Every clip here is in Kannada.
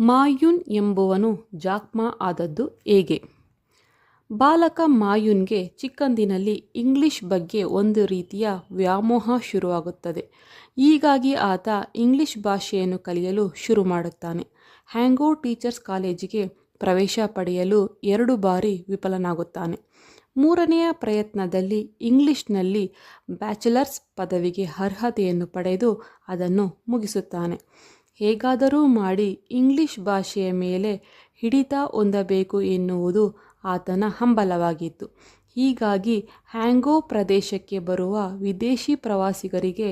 ಮಾಯುನ್ ಎಂಬುವನು ಜಾಕ್ಮಾ ಆದದ್ದು ಹೇಗೆ? ಬಾಲಕ ಮಾಯುನ್ಗೆ ಚಿಕ್ಕಂದಿನಲ್ಲಿ ಇಂಗ್ಲಿಷ್ ಬಗ್ಗೆ ಒಂದು ರೀತಿಯ ವ್ಯಾಮೋಹ ಶುರುವಾಗುತ್ತದೆ. ಹೀಗಾಗಿ ಆತ ಇಂಗ್ಲಿಷ್ ಭಾಷೆಯನ್ನು ಕಲಿಯಲು ಶುರು ಮಾಡುತ್ತಾನೆ. ಹ್ಯಾಂಗೋ ಟೀಚರ್ಸ್ ಕಾಲೇಜಿಗೆ ಪ್ರವೇಶ ಪಡೆಯಲು ಎರಡು ಬಾರಿ ವಿಫಲನಾಗುತ್ತಾನೆ. ಮೂರನೆಯ ಪ್ರಯತ್ನದಲ್ಲಿ ಇಂಗ್ಲಿಷ್ನಲ್ಲಿ ಬ್ಯಾಚುಲರ್ಸ್ ಪದವಿಗೆ ಅರ್ಹತೆಯನ್ನು ಪಡೆದು ಅದನ್ನು ಮುಗಿಸುತ್ತಾನೆ. ಹೇಗಾದರೂ ಮಾಡಿ ಇಂಗ್ಲಿಷ್ ಭಾಷೆಯ ಮೇಲೆ ಹಿಡಿತ ಹೊಂದಬೇಕು ಎನ್ನುವುದು ಆತನ ಹಂಬಲವಾಗಿತ್ತು. ಹೀಗಾಗಿ ಹ್ಯಾಂಗೋ ಪ್ರದೇಶಕ್ಕೆ ಬರುವ ವಿದೇಶಿ ಪ್ರವಾಸಿಗರಿಗೆ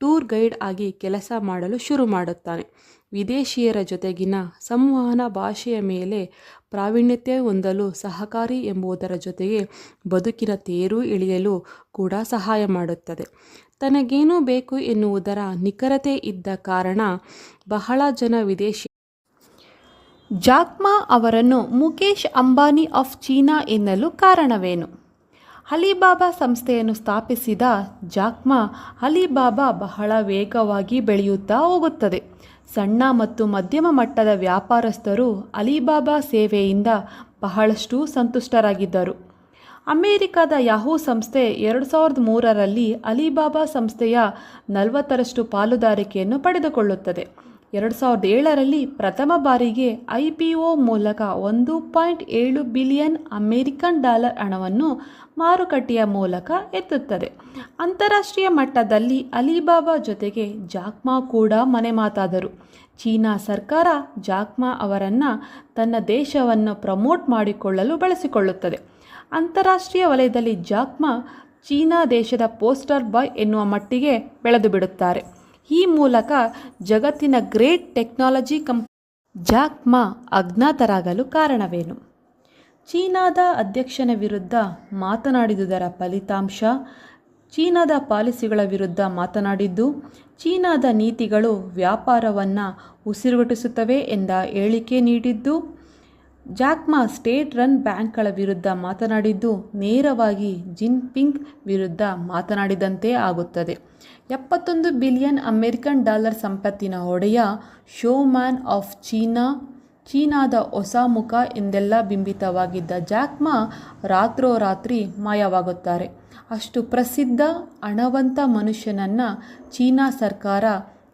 ಟೂರ್ ಗೈಡ್ ಆಗಿ ಕೆಲಸ ಮಾಡಲು ಶುರು ಮಾಡುತ್ತಾನೆ. ವಿದೇಶಿಯರ ಜೊತೆಗಿನ ಸಂವಹನ ಭಾಷೆಯ ಮೇಲೆ ಪ್ರಾವೀಣ್ಯತೆ ಹೊಂದಲು ಸಹಕಾರಿ ಎಂಬುದರ ಜೊತೆಗೆ ಬದುಕಿನ ತೇರು ಇಳಿಯಲು ಕೂಡ ಸಹಾಯ ಮಾಡುತ್ತದೆ. ತನಗೇನು ಬೇಕು ಎನ್ನುವುದರ ನಿಖರತೆ ಇದ್ದ ಕಾರಣ ಬಹಳ ಜನ ವಿದೇಶಿ ಜಾಕ್ಮಾ ಅವರನ್ನು ಮುಕೇಶ್ ಅಂಬಾನಿ ಆಫ್ ಚೀನಾ ಎನ್ನಲು ಕಾರಣವೇನು? ಅಲಿಬಾಬಾ ಸಂಸ್ಥೆಯನ್ನು ಸ್ಥಾಪಿಸಿದ ಜಾಕ್ಮಾ ಅಲಿಬಾಬಾ ಬಹಳ ವೇಗವಾಗಿ ಬೆಳೆಯುತ್ತಾ ಹೋಗುತ್ತದೆ. ಸಣ್ಣ ಮತ್ತು ಮಧ್ಯಮ ಮಟ್ಟದ ವ್ಯಾಪಾರಸ್ಥರು ಅಲಿಬಾಬಾ ಸೇವೆಯಿಂದ ಬಹಳಷ್ಟು ಸಂತುಷ್ಟರಾಗಿದ್ದರು. ಅಮೆರಿಕದ ಯಾಹೂ ಸಂಸ್ಥೆ ಎರಡು ಸಾವಿರದ ಮೂರರಲ್ಲಿ ಅಲಿಬಾಬಾ ಸಂಸ್ಥೆಯ ನಲವತ್ತರಷ್ಟು ಪಾಲುದಾರಿಕೆಯನ್ನು ಪಡೆದುಕೊಳ್ಳುತ್ತದೆ. ಎರಡು ಸಾವಿರದ ಏಳರಲ್ಲಿ ಪ್ರಥಮ ಬಾರಿಗೆ ಐ ಪಿ ಒ ಮೂಲಕ ಒಂದು ಪಾಯಿಂಟ್ ಏಳು ಬಿಲಿಯನ್ ಅಮೇರಿಕನ್ ಡಾಲರ್ ಹಣವನ್ನು ಮಾರುಕಟ್ಟೆಯ ಮೂಲಕ ಎತ್ತುತ್ತದೆ. ಅಂತಾರಾಷ್ಟ್ರೀಯ ಮಟ್ಟದಲ್ಲಿ ಅಲಿಬಾಬಾ ಜೊತೆಗೆ ಜಾಕ್ಮಾ ಕೂಡ ಮನೆ ಮಾತಾದರು. ಚೀನಾ ಸರ್ಕಾರ ಜಾಕ್ಮಾ ಅವರನ್ನು ತನ್ನ ದೇಶವನ್ನು ಪ್ರಮೋಟ್ ಮಾಡಿಕೊಳ್ಳಲು ಬಳಸಿಕೊಳ್ಳುತ್ತದೆ. ಅಂತಾರಾಷ್ಟ್ರೀಯ ವಲಯದಲ್ಲಿ ಜಾಕ್ಮಾ ಚೀನಾ ದೇಶದ ಪೋಸ್ಟರ್ ಬಾಯ್ ಎನ್ನುವ ಮಟ್ಟಿಗೆ ಬೆಳೆದು ಬಿಡುತ್ತಾರೆ ಈ ಮೂಲಕ ಜಗತ್ತಿನ ಗ್ರೇಟ್ ಟೆಕ್ನಾಲಜಿ ಕಂಪ್ ಜಾಕ್ಮಾ ಅಜ್ಞಾತರಾಗಲು ಕಾರಣವೇನು? ಚೀನಾದ ಅಧ್ಯಕ್ಷನ ವಿರುದ್ಧ ಮಾತನಾಡಿದುದರ ಫಲಿತಾಂಶ, ಚೀನಾದ ಪಾಲಿಸಿಗಳ ವಿರುದ್ಧ ಮಾತನಾಡಿದ್ದು, ಚೀನಾದ ನೀತಿಗಳು ವ್ಯಾಪಾರವನ್ನು ಉಸಿರುಗಟ್ಟಿಸುತ್ತವೆ ಎಂದ ಹೇಳಿಕೆ ನೀಡಿದ್ದು ಜಾಕ್ಮಾ ಸ್ಟೇಟ್ ರನ್ ಬ್ಯಾಂಕ್ಗಳ ವಿರುದ್ಧ ಮಾತನಾಡಿದ್ದು, ನೇರವಾಗಿ ಜಿನ್ಪಿಂಗ್ ವಿರುದ್ಧ ಮಾತನಾಡಿದಂತೆ ಆಗುತ್ತದೆ. ಎಪ್ಪತ್ತೊಂದು ಬಿಲಿಯನ್ ಅಮೆರಿಕನ್ ಡಾಲರ್ ಸಂಪತ್ತಿನ ಒಡೆಯ ಶೋಮ್ಯಾನ್ ಆಫ್ ಚೀನಾ, ಚೀನಾದ ಹೊಸ ಮುಖ ಎಂದೆಲ್ಲ ಬಿಂಬಿತವಾಗಿದ್ದ ಜಾಕ್ಮಾ ರಾತ್ರೋರಾತ್ರಿ ಮಾಯವಾಗುತ್ತಾರೆ. ಅಷ್ಟು ಪ್ರಸಿದ್ಧ ಹಣವಂತ ಮನುಷ್ಯನನ್ನು ಚೀನಾ ಸರ್ಕಾರ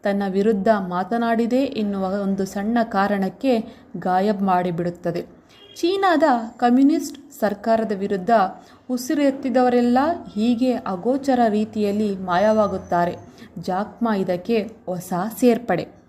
ತನ್ನ ವಿರುದ್ಧ ಮಾತನಾಡಿದೆ ಎನ್ನುವ ಒಂದು ಸಣ್ಣ ಕಾರಣಕ್ಕೆ ಗಾಯಬ್ ಮಾಡಿಬಿಡುತ್ತದೆ. ಚೀನಾದ ಕಮ್ಯುನಿಸ್ಟ್ ಸರ್ಕಾರದ ವಿರುದ್ಧ ಉಸಿರೆತ್ತಿದವರೆಲ್ಲ ಹೀಗೆ ಅಗೋಚರ ರೀತಿಯಲ್ಲಿ ಮಾಯವಾಗುತ್ತಾರೆ. ಜಾಕ್ಮಾ ಇದಕ್ಕೆ ಹೊಸ ಸೇರ್ಪಡೆ.